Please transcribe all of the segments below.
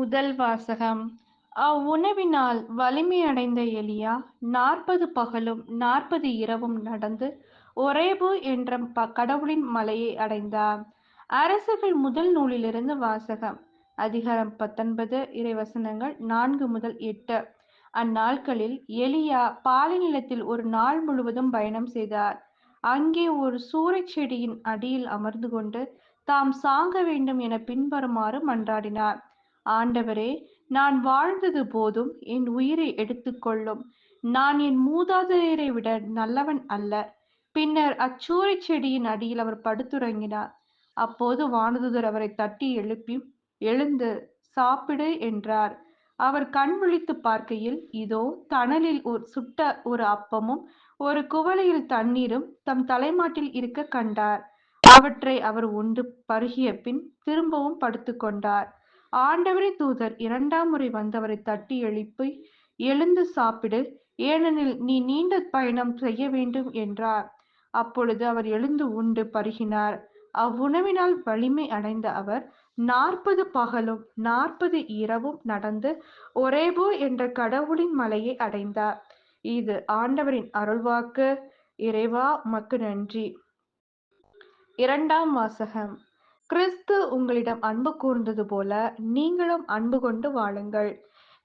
முதல் வாசகம். அவ்வுணவினால் வலிமையடைந்த எலியா நாற்பது பகலும் நாற்பது இரவும் நடந்து ஒரேபு என்ற ப கடவுளின் மலையை அடைந்தார். அரசுகள் முதல் நூலிலிருந்து வாசகம். அதிகாரம் பத்தொன்பது இறைவசனங்கள் நான்கு முதல் எட்டு. அந்நாட்களில் எலியா பாலைநிலத்தில் ஒரு நாள் முழுவதும் பயணம் செய்தார். அங்கே ஒரு சூறைச் செடியின் அடியில் அமர்ந்து கொண்டு தாம் சாங்க வேண்டும் என பின்வருமாறு மன்றாடினார். ஆண்டவரே நான் வாழ்ந்தது போதும் என் உயிரை எடுத்துக்கொள்ளும். நான் என் மூதாதையரை விட நல்லவன் அல்ல. பின்னர் அச்சூரை செடியின் அடியில் அவர் படுத்துறங்கினார். அப்போது வானதுதர் அவரை தட்டி எழுப்பி எழுந்து சாப்பிடு என்றார். அவர் கண் விழித்து பார்க்கையில் இதோ தணலில் ஒரு சுட்ட ஒரு அப்பமும் ஒரு குவளையில் தண்ணீரும் தம் தலைமாட்டில் இருக்க கண்டார். அவற்றை அவர் உண்டு பருகிய பின் திரும்பவும் படுத்துக்கொண்டார் ஆண்டவரை தூதர் இரண்டாம் முறை வந்தவரை தட்டி எழுப்பி எழுந்து சாப்பிடு ஏனெனில் நீ நீண்ட பயணம் செய்ய வேண்டும் என்றார். அப்பொழுது அவர் எழுந்து உண்டு பருகினார். அவ்வுணவினால் வலிமை அடைந்த அவர் நாற்பது பகலும் நாற்பது இரவும் நடந்து ஒரேபோ என்ற கடவுளின் மலையை அடைந்தார். இது ஆண்டவரின் அருள்வாக்கு. இறைவா மக்கு நன்றி. இரண்டாம் வாசகம். கிறிஸ்து உங்களிடம் அன்பு கூர்ந்தது போல நீங்களும் அன்பு கொண்டு வாழுங்கள்.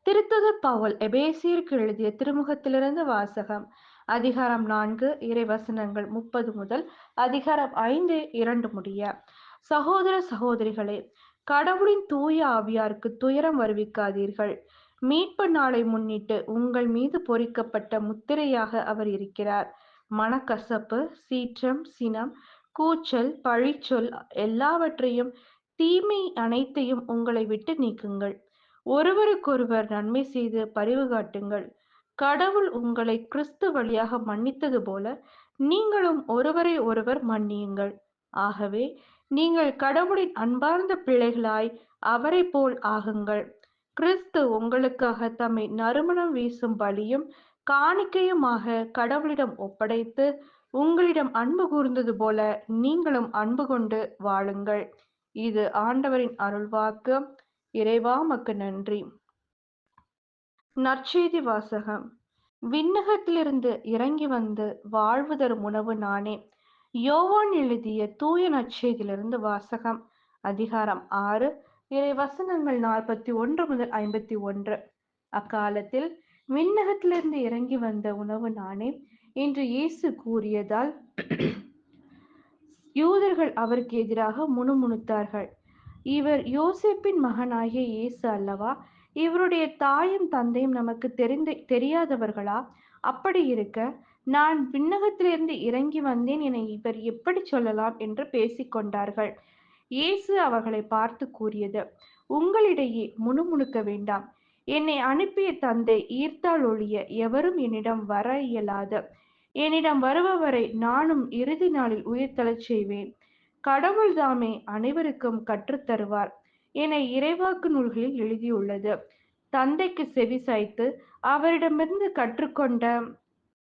திருத்துதர் பவுல் எபேசியருக்கு எழுதிய திருமுகத்திலிருந்து வாசகம் அதிகாரம் நான்கு இறைவசனங்கள் முப்பது முதல் அதிகாரம் ஐந்து இரண்டு முடிய. சகோதர சகோதரிகளே கடவுளின் தூய ஆவியாருக்கு துயரம் வருவிக்காதீர்கள். மீட்பு நாளை முன்னிட்டு உங்கள் மீது பொறிக்கப்பட்ட முத்திரையாக அவர் இருக்கிறார். மனக்கசப்பு சீற்றம் சினம் கூச்சல் பழிச்சொல் எல்லாவற்றையும் தீமை அனைத்தையும் உங்களை விட்டு நீக்குங்கள். ஒருவருக்கொருவர் நன்மை செய்து பரிவு காட்டுங்கள். கடவுள் உங்களை கிறிஸ்து வழியாக மன்னித்தது போல நீங்களும் ஒருவரை ஒருவர் மன்னியுங்கள். ஆகவே நீங்கள் கடவுளின் அன்பார்ந்த பிள்ளைகளாய் அவரை போல் ஆகுங்கள். கிறிஸ்து உங்களுக்காக தம்மை நறுமணம் வீசும் பலியும் காணிக்கையுமாக கடவுளிடம் ஒப்படைத்து உங்களிடம் அன்பு கூர்ந்தது போல நீங்களும் அன்பு கொண்டு வாழுங்கள். இது ஆண்டவரின் அருள்வாக்கு. இறைவா மக்கு நன்றி. நற்செய்தி வாசகம். விண்ணகத்திலிருந்து இறங்கி வந்து வாழ்வு தரும் உணவு நானே. யோவான் எழுதிய தூய நற்செய்தியிலிருந்து வாசகம். அதிகாரம் ஆறு. இறை வசனங்கள் நாற்பத்தி ஒன்று முதல் ஐம்பத்தி ஒன்று. அக்காலத்தில் விண்ணகத்திலிருந்து இறங்கி வந்த உணவு நானே. என்று இயேசு கூறியதால் யூதர்கள் அவருக்கு எதிராக முணுமுணுத்தார்கள். இவர் யோசேப்பின் மகனாகிய இயேசு அல்லவா? இவருடைய தாயும் தந்தையும் நமக்கு தெரிந்து தெரியாதவர்களா? அப்படி இருக்க நான் விண்ணகத்திலிருந்து இறங்கி வந்தேன் என இவர் எப்படி சொல்லலாம் என்று பேசிக்கொண்டார்கள். இயேசு அவர்களை பார்த்து கூறியது உங்களிடையே முணுமுணுக்க வேண்டாம். என்னை அனுப்பிய தந்தை ஈர்த்தால் ஒழிய எவரும் என்னிடம் வர இயலாது. என்னிடம் வருபவரை நானும் இறுதி நாளில் உயிர்த்தெழச் செய்வேன். கடவுள் தாமே அனைவருக்கும் கற்றுத்தருவார் என இறைவாக்கு நூல்களில் எழுதியுள்ளது. தந்தைக்கு செவி சாய்த்து அவரிடமிருந்து கற்றுக்கொண்ட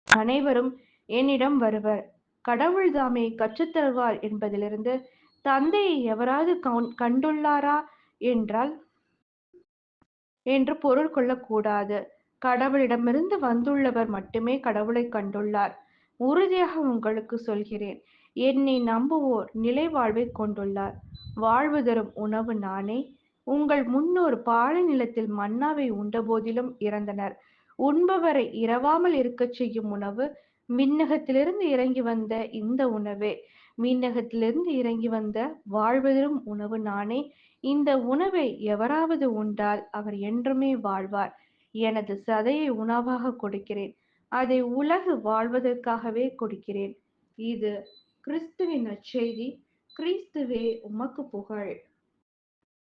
அனைவரும் என்னிடம் வருவர். கடவுள் தாமே கற்றுத்தருவார் என்பதிலிருந்து தந்தையை எவராது கண்டுள்ளாரா என்றால் என்று பொருள் கொள்ளக்கூடாது. கடவுளிடமிருந்து வந்துள்ளவர் மட்டுமே கடவுளை கண்டுள்ளார். உறுதியாக உங்களுக்கு சொல்கிறேன் என்னை நம்புவோர் நிலை வாழ்வை கொண்டுள்ளார். வாழ்வு தரும் உணவு நானே. உங்கள் முன்னோர் பாலை நிலத்தில் மன்னாவை உண்டபோதிலும் இறந்தனர். உண்பவரை இரவாமல் இருக்கச் செய்யும் உணவு மின்னகத்திலிருந்து இறங்கி வந்த இந்த உணவே மீன்னகத்திலிருந்து இறங்கி வந்த வாழ்வதரும் உணவு நானே இந்த உணவை எவராவது உண்டால் அவர் என்றுமே வாழ்வார். எனது சதையை உணவாக கொடுக்கிறேன் அதை உலகு வாழ்வதற்காகவே கொடுக்கிறேன். இது கிறிஸ்துவின் நற்செய்தி கிறிஸ்துவே உமக்கு புகழ்.